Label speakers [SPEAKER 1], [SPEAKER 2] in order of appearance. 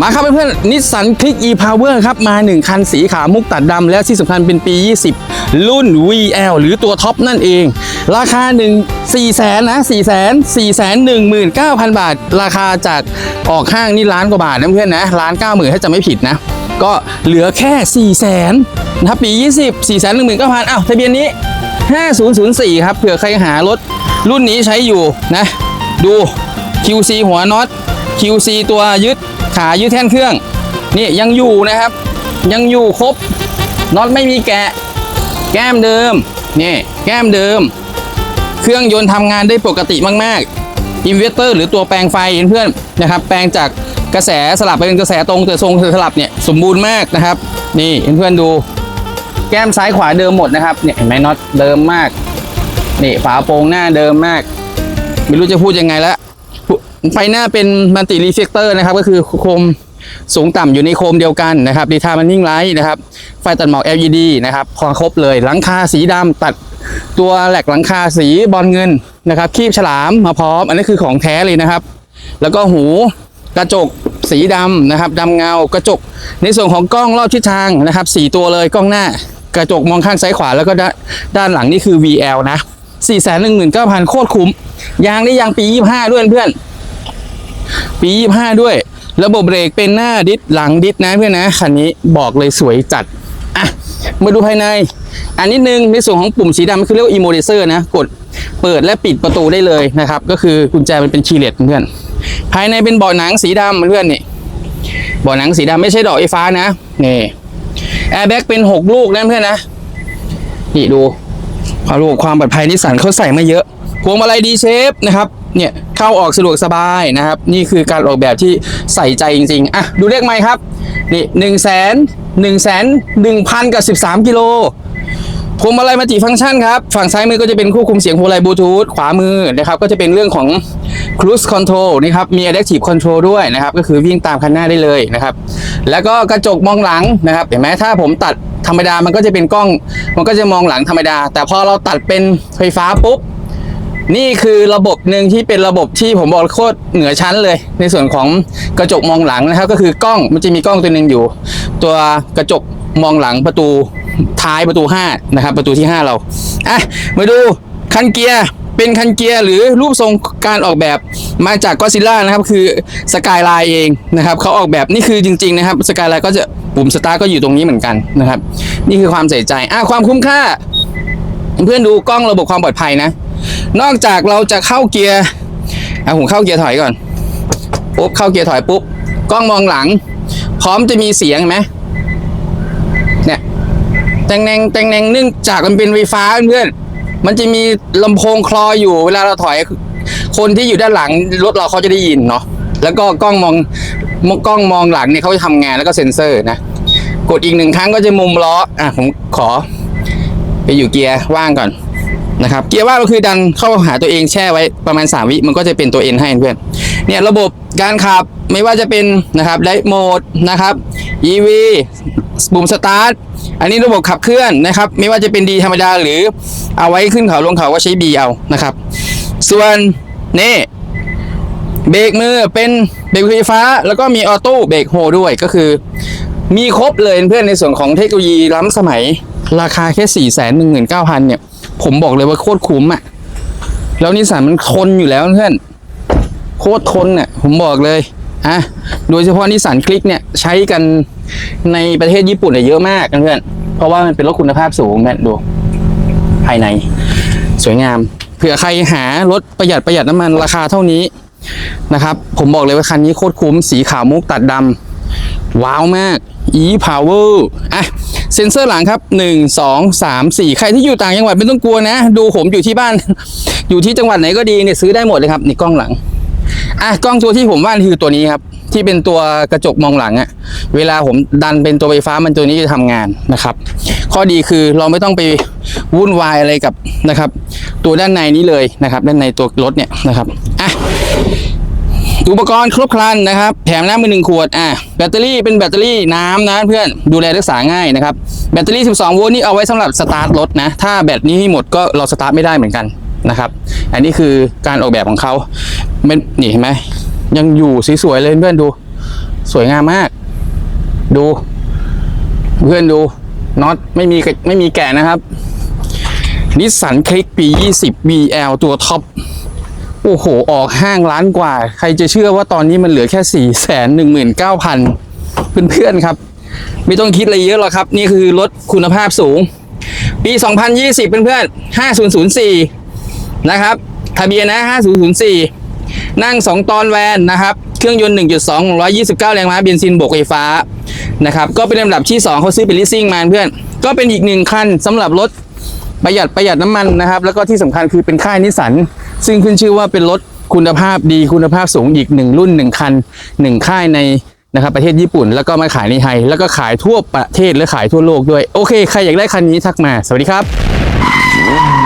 [SPEAKER 1] มาครับเพื่อนๆนิสสันคลิก e-power ครับมา 1 คันสีขาวมุกตัดดำและที่สำคัญเป็นปี 20 รุ่น VL หรือตัวท็อปนั่นเอง ราคา 1 4แสนนะ4แสน4แสน19,000 บาท ราคาจากออกห้างนี่ล้านกว่าบาทนะเพื่อนนะล้าน90,000ถ้าจะไม่ผิดนะ ก็เหลือแค่ 4 แสนนะปี 20 4แสน19,000อ้าวทะเบียนนี้ 5004 ครับเผื่อใครหารถรุ่นนี้ใช้อยู่นะ ดู QC หัวน็อต QC ตัวยึด ขายึดแท่นเครื่อง นี่ยังอยู่นะครับ ยังอยู่ครบน็อตไม่มีแกะ แก้มเดิมนี่แก้มเดิม เครื่องยนต์ทำงานได้ปกติมากๆอินเวสเตอร์หรือตัวแปลงไฟเพื่อนๆนะครับ แปลงจากกระแสสลับไปเป็นกระแสตรงแต่ทรงสลับเนี่ยสมบูรณ์มากนะครับ นี่เพื่อนๆดูแก้มซ้ายขวาเดิมหมดนะครับเนี่ยเห็นไหมน็อตเดิมมาก นี่ฝาโปรงหน้าเดิมมาก ไม่รู้จะพูดยังไงแล้ว ไฟหน้าเป็นมัลติรีเฟกเตอร์นะครับ ก็คือโคมสูงต่ำอยู่ในโคมเดียวกันนะครับดีทามันนิ่งไลท์นะครับไฟตัดหมอก LED นะครับพอครบเลยหลังคาสีดำตัดตัวแหลกหลังคาสีบอลเงินนะครับคีบฉลามมาพร้อม อันนี้คือของแท้เลยนะครับ แล้วก็หูกระจกสีดำนะครับดำเงากระจก ในส่วนของกล้องรอบทิศทางนะครับสี่ตัวเลยกล้องหน้ากระจกมองข้างซ้ายขวาแล้วก็ด้านหลังนี่คือ VL นะ4 1 9 0 0 0โคตรคุ้มยางนี่ยางปี 25 ด้วยเพื่อน ปี25ด้วย ระบบเบรกเป็นหน้าดิสหลังดิสนะเพื่อนนะคันนี้บอกเลยสวยจัดอะมาดูภายใน อันนี้นึงในส่วนของปุ่มสีดำคือเรียกว่า Immodizer นะ กดเปิดและปิดประตูได้เลยนะครับ ก็คือกุญแจมันเป็นคีย์เลสเพื่อน ภายในเป็นเบาะหนังสีดำเพื่อนนี่เบาะหนังสีดำไม่ใช่ดอกไฟฟ้านะนี่แอร์แบ็กเป็น 6 ลูกนะเพื่อนนะนี่ดูความระบบความปลอดภัยนิสสันเขาใส่มาเยอะพวงมาลัยดีเชฟนะครับ เนี่ย เข้าออกสะดวกสบายนะครับ นี่คือการออกแบบที่ใส่ใจจริงๆ อะ ดูเลขไมค์ครับ นี่หนึ่งแสนหนึ่งแสนหนึ่งพันกับสิบสามกิโลพวงมาลัยมัลติฟังก์ชันครับ ฝั่งซ้ายมือก็จะเป็นควบคุมเสียงพวงมาลัยบลูทูธขวามือนะครับก็จะเป็นเรื่องของ cruise control นะครับมี adaptive control ด้วยนะครับ ก็คือวิ่งตามคันหน้าได้เลยนะครับ แล้วก็กระจกมองหลังนะครับเห็นไหมถ้าผมตัดธรรมดามันก็จะเป็นกล้อง มันก็จะมองหลังธรรมดา แต่พอเราตัดเป็นไฟฟ้าปุ๊บ นี่คือระบบหนึ่งที่เป็นระบบที่ผมบอกโคตรเหนือชั้นเลย ในส่วนของกระจกมองหลังนะครับ ก็คือกล้องมันจะมีกล้องตัวหนึ่งอยู่ ตัวกระจกมองหลังประตูท้ายประตู 5 นะครับ ประตูที่ 5 เราอะมาดูคันเกียร์เป็นคันเกียร์หรือรูปทรงการออกแบบมาจากก็ซิล่านะครับ คือสกายไลน์เองนะครับเขาออกแบบนี่คือจริง ๆ นะครับสกายไลน์ก็จะปุ่มสตาร์ก็อยู่ตรงนี้เหมือนกันนะครับ นี่คือความใส่ใจอะความคุ้มค่า เพื่อนดูกล้องระบบความปลอดภัยนะ นอกจากเราจะเข้าเกียร์เอะผมเข้าเกียร์ถอยก่อนปุ๊บเข้าเกียร์ถอยปุ๊บกล้องมองหลัง พร้อมจะมีเสียงไหมเนี่ยแตงแนงแตงแนงเนื่องจากมันเป็นไฟฟ้าเพื่อนมันจะมีลำโพงคลออยู่เวลาเราถอยคนที่อยู่ด้านหลังรถเราเขาจะได้ยินเนาะแล้วก็กล้องมองกล้องมองหลังเนี่ยเขาจะทำงานแล้วก็เซ็นเซอร์นะกดอีกหนึ่งครั้งก็จะมุมล้ออะผมขอ ไปอยู่เกียร์ว่างก่อน นะครับเกียร์ว่างก็คือดันเข้าหาตัวเองแช่ไว้ประมาณ 3 วิมันก็จะเป็นตัว N ให้เพื่อนเนี่ยระบบการขับไม่ว่าจะเป็นนะครับไดโหมดนะครับ EV ปุ่มสตาร์ทอันนี้ระบบขับเคลื่อนนะครับ ไม่ว่าจะเป็นดีธรรมดาหรือเอาไว้ขึ้นเขาลงเขาก็ใช้ B เอานะครับ ส่วนนี่เบรกมือเป็นเบรกไฟฟ้า แล้วก็มีออโต้เบรกโฮด้วยก็คือ มีครบเลยเพื่อนในส่วนของเทคโนโลยีล้ำสมัยราคาแค่สี่แสนหนึ่งหมื่นเก้าพันเนี่ย ผมบอกเลยว่าโคตรคุ้มอะ่ะ แล้วนิสสันมันทนอยู่แล้วเพื่อน โคตรทนเนี่ยผมบอกเลย อะ โดยเฉพาะนิสสันคลิกเนี่ยใช้กันในประเทศญี่ปุ่นเนี่ยเยอะมากเพื่อน เพราะว่ามันเป็นรถคุณภาพสูงแม่ดู ภายใน สวยงาม เผื่อใครหารถประหยัดประหยัดน้ำมันราคาเท่านี้นะครับ ผมบอกเลยว่าคันนี้โคตรคุ้ม สีขาวมุกตัดดำว้าวมาก e power อะ เซ็นเซอร์หลังครับ 1 2 3 4 ใครที่อยู่ต่างจังหวัดไม่ต้องกลัวนะ ดูผมอยู่ที่บ้าน อยู่ที่จังหวัดไหนก็ดีเนี่ยซื้อได้หมดเลยครับนี่กล้องหลังอะกล้องตัวที่ผมว่าคือตัวนี้ครับ ที่เป็นตัวกระจกมองหลังอะเวลาผมดันเป็นตัวไฟฟ้ามันตัวนี้จะทำงานนะครับ ข้อดีคือเราไม่ต้องไปวุ่นวายอะไรกับนะครับ ตัวด้านในนี้เลยนะครับ ด้านในตัวรถเนี่ยนะครับอะ อุปกรณ์ครบครันนะครับ แถมน้ำมือหนึ่งขวดอะแบตเตอรี่เป็นแบตเตอรี่น้ำนะเพื่อนดูแลรักษาง่ายนะครับแบตเตอรี่ 12 โวลต์นี่เอาไว้สำหรับสตาร์ทรถนะ ถ้าแบตนี้หมดก็เราสตาร์ทไม่ได้เหมือนกันนะครับ อันนี้คือการออกแบบของเขาเป็นนี่เห็นไหมยังอยู่สวยๆเลยเพื่อนดู สวยงามมาก ดู เพื่อนดูน็อตไม่มีไม่มีแกะนะครับนิสสันคลิกปี 20 BL ตัวท็อป โอ้โห ออกห้างล้านกว่า ใครจะเชื่อว่าตอนนี้มันเหลือแค่4 1 9 0 0 0เพื่อนๆครับ ไม่ต้องคิดอะไรเยอะหรอกครับ นี่คือรถคุณภาพสูง ปี 2020 เพื่อนๆ 5004 นะครับ ทะเบียนนะ 5004 นั่ง 2 ตอนแวนนะครับ เครื่องยนต์ 1.2 129 แรงม้าเบนซินบวกไฟฟ้านะครับ ก็เป็นลำดับที่ 2เขาซื้อเป็นลิสซิ่งมาเพื่อน ก็เป็นอีกหนึ่งคันสำหรับรถ ประหยัดประหยัดน้ำมันนะครับ แล้วก็ที่สำคัญคือเป็นค่ายนิสสันซึ่งขึ้นชื่อว่าเป็นรถคุณภาพดีคุณภาพสูงอีกหนึ่งรุ่นหนึ่งคันหนึ่งค่ายในนะครับประเทศญี่ปุ่นแล้วก็มาขายในไทย แล้วก็ขายทั่วประเทศและขายทั่วโลกด้วย โอเค ใครอยากได้คันนี้ทักมา สวัสดีครับ